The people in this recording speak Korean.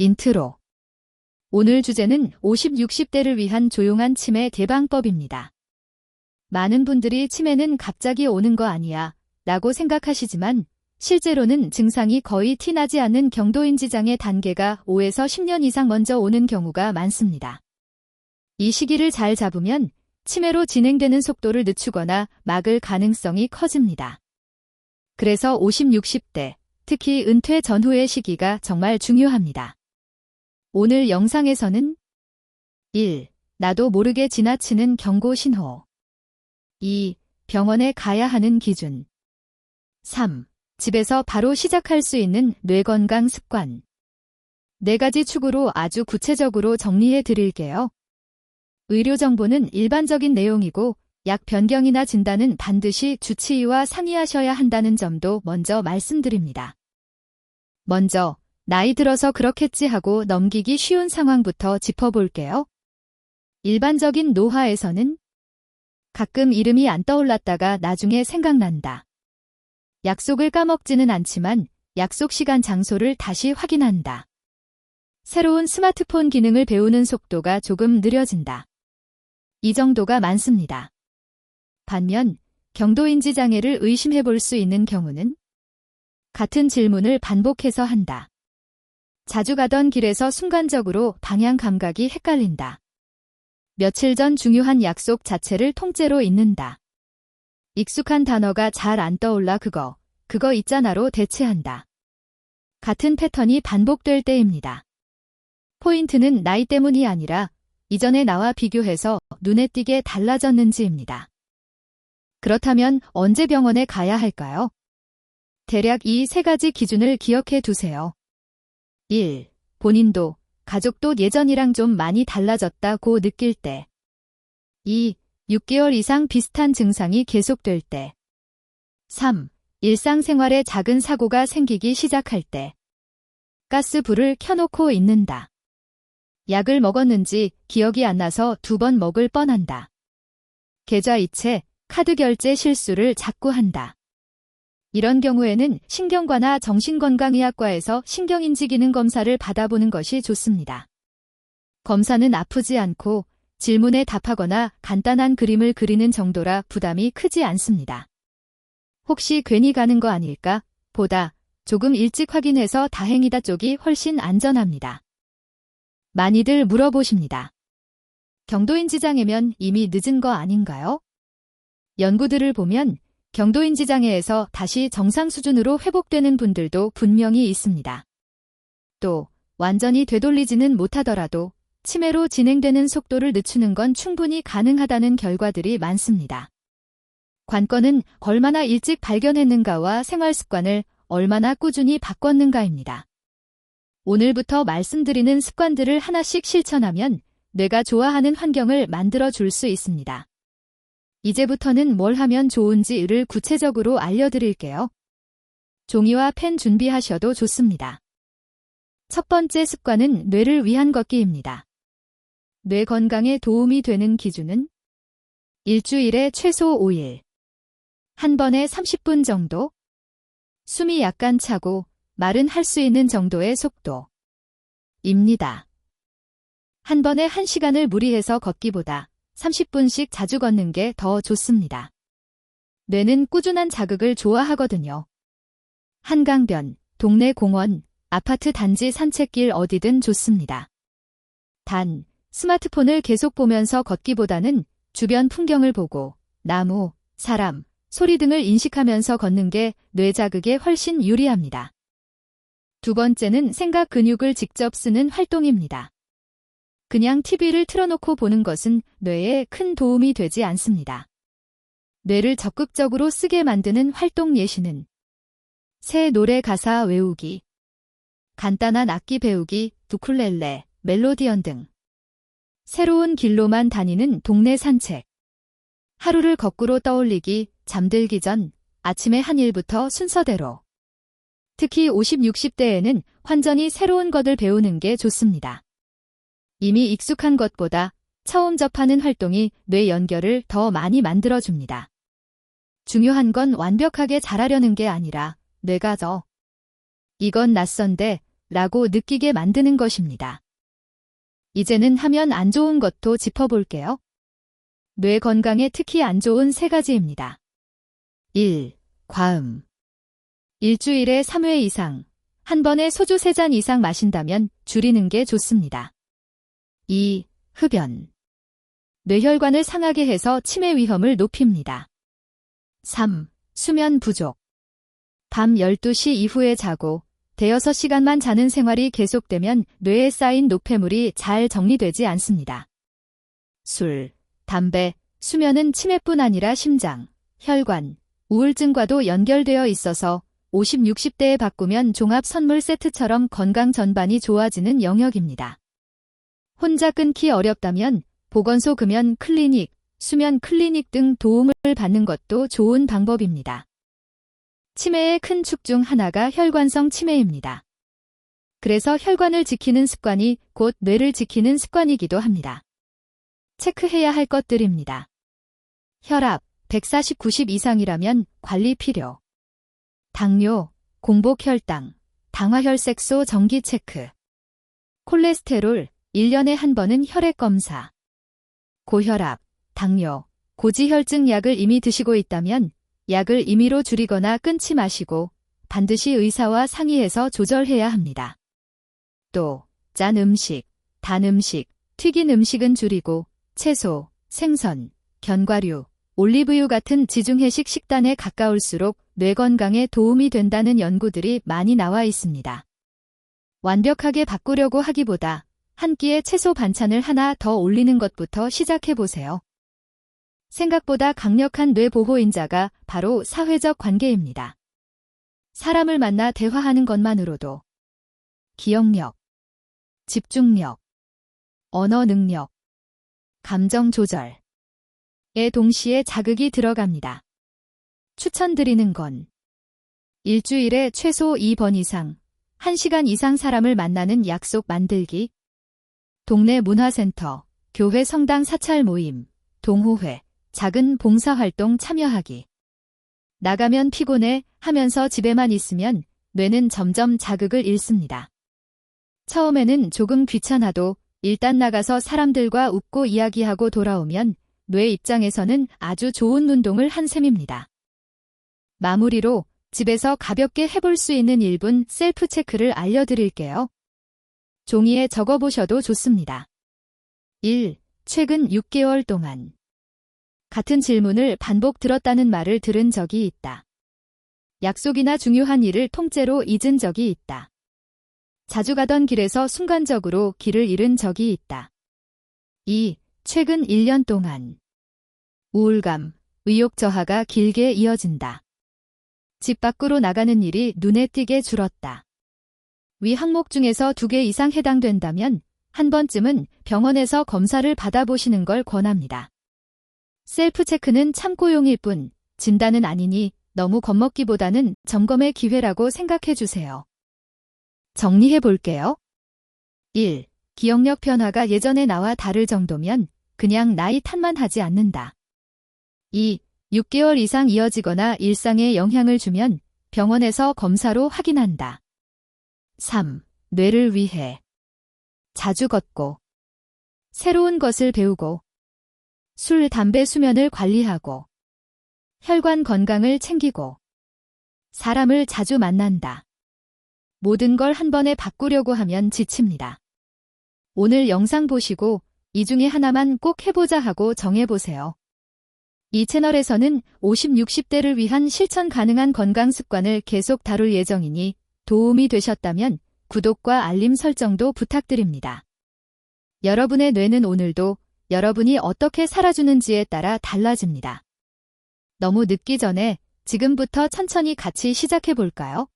인트로. 오늘 주제는 50, 60대를 위한 조용한 치매 개방법입니다. 많은 분들이 치매는 갑자기 오는 거 아니야 라고 생각하시지만 실제로는 증상이 거의 티나지 않는 경도인 지장의 단계가 5에서 10년 이상 먼저 오는 경우가 많습니다. 이 시기를 잘 잡으면 치매로 진행되는 속도를 늦추거나 막을 가능성이 커집니다. 그래서 50, 60대, 특히 은퇴 전후의 시기가 정말 중요합니다. 오늘 영상에서는 1. 나도 모르게 지나치는 경고 신호 2. 병원에 가야 하는 기준 3. 집에서 바로 시작할 수 있는 뇌건강 습관 4가지 축으로 아주 구체적으로 정리해 드릴게요. 의료 정보는 일반적인 내용이고 약 변경이나 진단은 반드시 주치의와 상의하셔야 한다는 점도 먼저 말씀드립니다. 먼저 나이 들어서 그렇겠지 하고 넘기기 쉬운 상황부터 짚어볼게요. 일반적인 노화에서는 가끔 이름이 안 떠올랐다가 나중에 생각난다. 약속을 까먹지는 않지만 약속 시간 장소를 다시 확인한다. 새로운 스마트폰 기능을 배우는 속도가 조금 느려진다. 이 정도가 많습니다. 반면 경도인지 장애를 의심해 볼 수 있는 경우는 같은 질문을 반복해서 한다. 자주 가던 길에서 순간적으로 방향 감각이 헷갈린다. 며칠 전 중요한 약속 자체를 통째로 잊는다. 익숙한 단어가 잘 안 떠올라 그거, 그거 있잖아로 대체한다. 같은 패턴이 반복될 때입니다. 포인트는 나이 때문이 아니라 이전의 나와 비교해서 눈에 띄게 달라졌는지입니다. 그렇다면 언제 병원에 가야 할까요? 대략 이 세 가지 기준을 기억해 두세요. 1. 본인도, 가족도 예전이랑 좀 많이 달라졌다고 느낄 때. 2. 6개월 이상 비슷한 증상이 계속될 때. 3. 일상생활에 작은 사고가 생기기 시작할 때. 가스불을 켜놓고 있는다. 약을 먹었는지 기억이 안 나서 두 번 먹을 뻔한다. 계좌 이체, 카드 결제 실수를 자꾸 한다. 이런 경우에는 신경과나 정신건강의학과에서 신경인지 기능 검사를 받아보는 것이 좋습니다. 검사는 아프지 않고 질문에 답하거나 간단한 그림을 그리는 정도라 부담이 크지 않습니다. 혹시 괜히 가는 거 아닐까? 보다 조금 일찍 확인해서 다행이다 쪽이 훨씬 안전합니다. 많이들 물어보십니다. 경도인지장애면 이미 늦은 거 아닌가요? 연구들을 보면 경도인지 장애에서 다시 정상 수준으로 회복되는 분들도 분명히 있습니다. 또 완전히 되돌리지는 못하더라도 치매로 진행되는 속도를 늦추는 건 충분히 가능하다는 결과들이 많습니다. 관건은 얼마나 일찍 발견했는가와 생활 습관을 얼마나 꾸준히 바꿨는가입니다. 오늘부터 말씀드리는 습관들을 하나씩 실천하면 뇌가 좋아하는 환경을 만들어 줄 수 있습니다. 이제부터는 뭘 하면 좋은지를 구체적으로 알려드릴게요. 종이와 펜 준비하셔도 좋습니다. 첫 번째 습관은 뇌를 위한 걷기입니다. 뇌 건강에 도움이 되는 기준은 일주일에 최소 5일, 한 번에 30분 정도, 숨이 약간 차고 말은 할 수 있는 정도의 속도. 입니다. 한 번에 1시간을 무리해서 걷기보다 30분씩 자주 걷는 게 더 좋습니다. 뇌는 꾸준한 자극을 좋아하거든요. 한강변, 동네 공원, 아파트 단지 산책길 어디든 좋습니다. 단, 스마트폰을 계속 보면서 걷기보다는 주변 풍경을 보고 나무, 사람, 소리 등을 인식하면서 걷는 게 뇌 자극에 훨씬 유리합니다. 두 번째는 생각 근육을 직접 쓰는 활동입니다. 그냥 TV를 틀어놓고 보는 것은 뇌에 큰 도움이 되지 않습니다. 뇌를 적극적으로 쓰게 만드는 활동 예시는 새 노래 가사 외우기, 간단한 악기 배우기, 두쿨렐레, 멜로디언 등 새로운 길로만 다니는 동네 산책, 하루를 거꾸로 떠올리기, 잠들기 전 아침에 한 일부터 순서대로 특히 50, 60대에는 완전히 새로운 것을 배우는 게 좋습니다. 이미 익숙한 것보다 처음 접하는 활동이 뇌 연결을 더 많이 만들어줍니다. 중요한 건 완벽하게 잘하려는 게 아니라 뇌가 저. 이건 낯선데 라고 느끼게 만드는 것입니다. 이제는 하면 안 좋은 것도 짚어볼게요. 뇌 건강에 특히 안 좋은 세 가지입니다. 1. 과음. 일주일에 3회 이상, 한 번에 소주 3잔 이상 마신다면 줄이는 게 좋습니다. 2. 흡연. 뇌혈관을 상하게 해서 치매 위험을 높입니다. 3. 수면 부족. 밤 12시 이후에 자고 대여섯 시간만 자는 생활이 계속되면 뇌에 쌓인 노폐물이 잘 정리되지 않습니다. 술, 담배, 수면은 치매뿐 아니라 심장, 혈관, 우울증과도 연결되어 있어서 50, 60대에 바꾸면 종합 선물 세트처럼 건강 전반이 좋아지는 영역입니다. 혼자 끊기 어렵다면 보건소 금연 클리닉, 수면 클리닉 등 도움을 받는 것도 좋은 방법입니다. 치매의 큰 축 중 하나가 혈관성 치매입니다. 그래서 혈관을 지키는 습관이 곧 뇌를 지키는 습관이기도 합니다. 체크해야 할 것들입니다. 혈압 140, 90 이상이라면 관리 필요. 당뇨, 공복 혈당, 당화혈색소 정기 체크. 콜레스테롤 1년에 한 번은 혈액 검사. 고혈압, 당뇨, 고지혈증 약을 이미 드시고 있다면 약을 임의로 줄이거나 끊지 마시고 반드시 의사와 상의해서 조절해야 합니다. 또, 짠 음식, 단 음식, 튀긴 음식은 줄이고 채소, 생선, 견과류, 올리브유 같은 지중해식 식단에 가까울수록 뇌 건강에 도움이 된다는 연구들이 많이 나와 있습니다. 완벽하게 바꾸려고 하기보다 한 끼에 채소 반찬을 하나 더 올리는 것부터 시작해 보세요. 생각보다 강력한 뇌 보호인자가 바로 사회적 관계입니다. 사람을 만나 대화하는 것만으로도 기억력, 집중력, 언어 능력, 감정 조절에 동시에 자극이 들어갑니다. 추천드리는 건 일주일에 최소 2번 이상, 1시간 이상 사람을 만나는 약속 만들기, 동네 문화센터, 교회 성당 사찰 모임, 동호회, 작은 봉사활동 참여하기. 나가면 피곤해 하면서 집에만 있으면 뇌는 점점 자극을 잃습니다. 처음에는 조금 귀찮아도 일단 나가서 사람들과 웃고 이야기하고 돌아오면 뇌 입장에서는 아주 좋은 운동을 한 셈입니다. 마무리로 집에서 가볍게 해볼 수 있는 1분 셀프 체크를 알려드릴게요. 종이에 적어보셔도 좋습니다. 1. 최근 6개월 동안 같은 질문을 반복 들었다는 말을 들은 적이 있다. 약속이나 중요한 일을 통째로 잊은 적이 있다. 자주 가던 길에서 순간적으로 길을 잃은 적이 있다. 2. 최근 1년 동안 우울감, 의욕 저하가 길게 이어진다. 집 밖으로 나가는 일이 눈에 띄게 줄었다. 위 항목 중에서 두 개 이상 해당된다면 한 번쯤은 병원에서 검사를 받아보시는 걸 권합니다. 셀프 체크는 참고용일 뿐 진단은 아니니 너무 겁먹기보다는 점검의 기회라고 생각해 주세요. 정리해 볼게요. 1. 기억력 변화가 예전에 나와 다를 정도면 그냥 나이 탓만 하지 않는다. 2. 6개월 이상 이어지거나 일상에 영향을 주면 병원에서 검사로 확인한다. 3. 뇌를 위해 자주 걷고 새로운 것을 배우고 술, 담배, 수면을 관리하고 혈관 건강을 챙기고 사람을 자주 만난다. 모든 걸 한 번에 바꾸려고 하면 지칩니다. 오늘 영상 보시고 이 중에 하나만 꼭 해보자 하고 정해보세요. 이 채널에서는 50, 60대를 위한 실천 가능한 건강 습관을 계속 다룰 예정이니 도움이 되셨다면 구독과 알림 설정도 부탁드립니다. 여러분의 뇌는 오늘도 여러분이 어떻게 살아주는지에 따라 달라집니다. 너무 늦기 전에 지금부터 천천히 같이 시작해 볼까요?